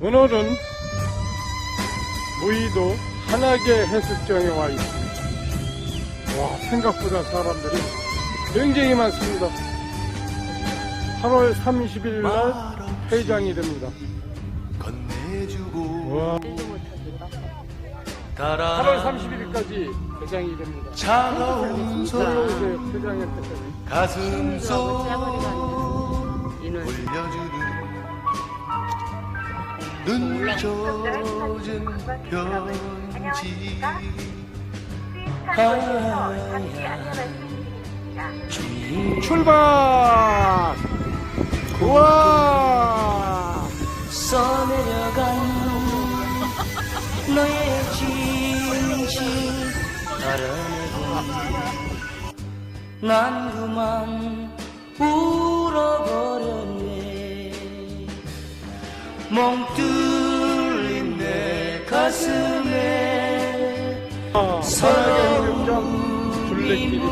오늘은 무의도 한하계 해수장에 와 있습니다. 와, 생각보다 사람들이 굉장히 많습니다. 8월 30일 날 회장이 됩니다. 건네주고 와, 달아 8월 31일까지 회장이 됩니다. 차가운 이제 회장할 때까지. 가슴 속 이는 올려주는 눈 젖은 편지 출발! 우와! 써내려간 너의 진실 알아내고 난 그만 울어버렸네 멍 뚫린 내 가슴에 아, 둘레길입니다.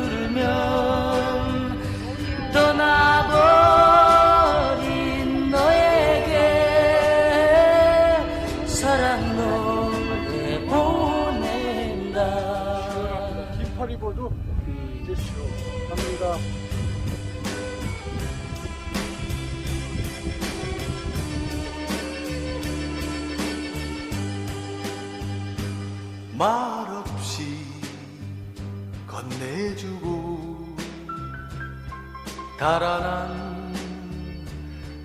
흐르면 떠나버린 너에게 사랑 노래 보낸다 입어도 이제 시원합니다. 말없이 건네주고 달아난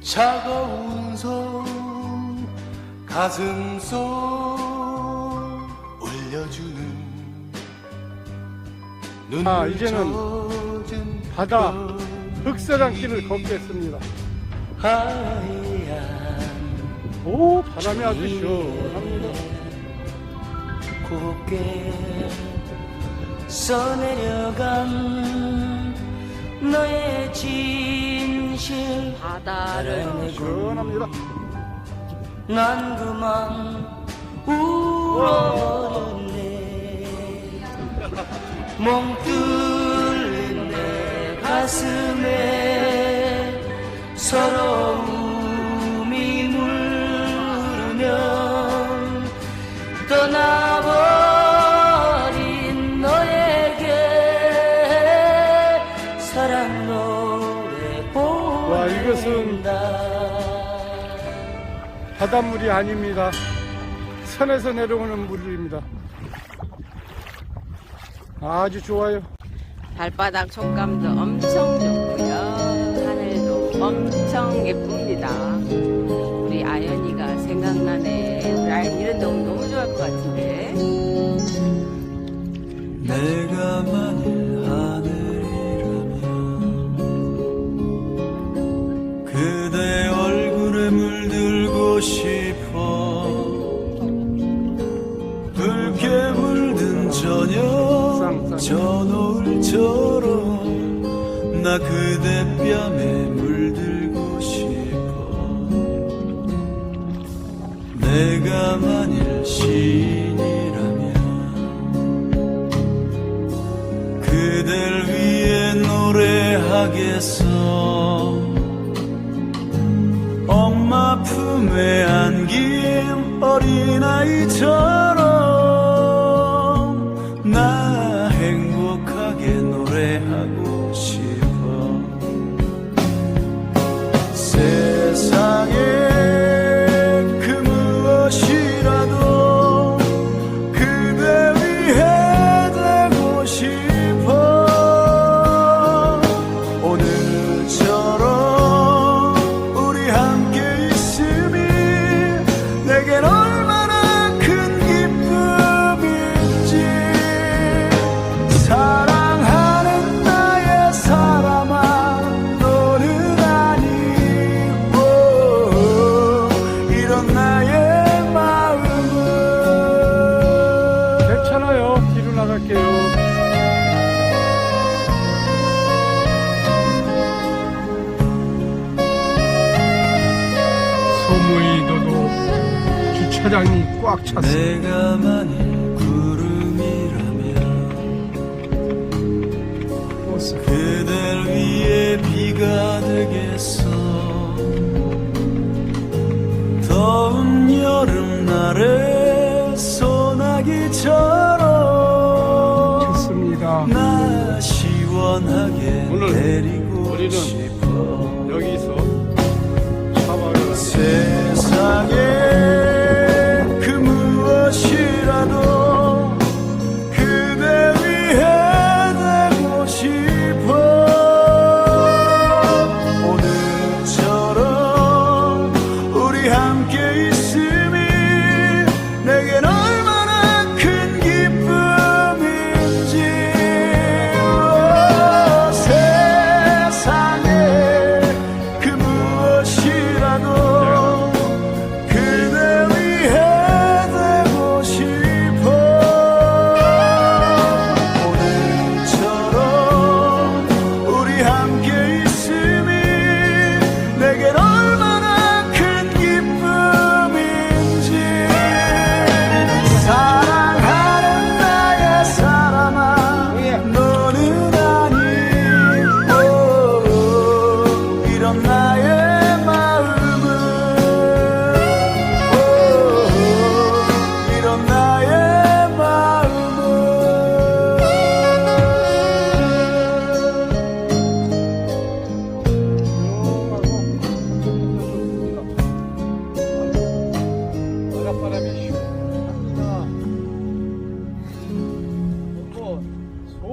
차가운 손 가슴 속 올려주는 눈 아, 이제는 젖은 바다 편 흑사장길을 걷겠습니다. 하얀 오, 바람이 아주 시원합니다. 곱게 써내려간 너의 진실 바다를 시원합니다. 난 그만 울어버렸네 멍 뚫린 내 가슴에 서러움이 물으면 떠나 바닷물이 아닙니다. 산에서 내려오는 물입니다. 아주 좋아요. 발바닥 촉감도 엄청 좋고요. 하늘도 엄청 예쁩니다. 우리 아연이가 생각나네. 우리 아연 이런 데 오면 너무 좋아할 것 같은데. 내가 만일 나 그대 뺨에 물들고 싶어. 내가 만일 시인이라면 그댈 위해 노래하겠어. 엄마 품에 안긴 어린아이처럼 주차장이 꽉 찼어. 그댈 위해 비가 되겠어 더운 여름날에 소나기처럼 좋습니다. 나 시원하게 데리고 싶어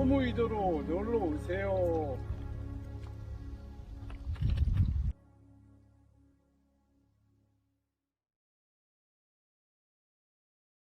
너무 이도로 놀러 오세요.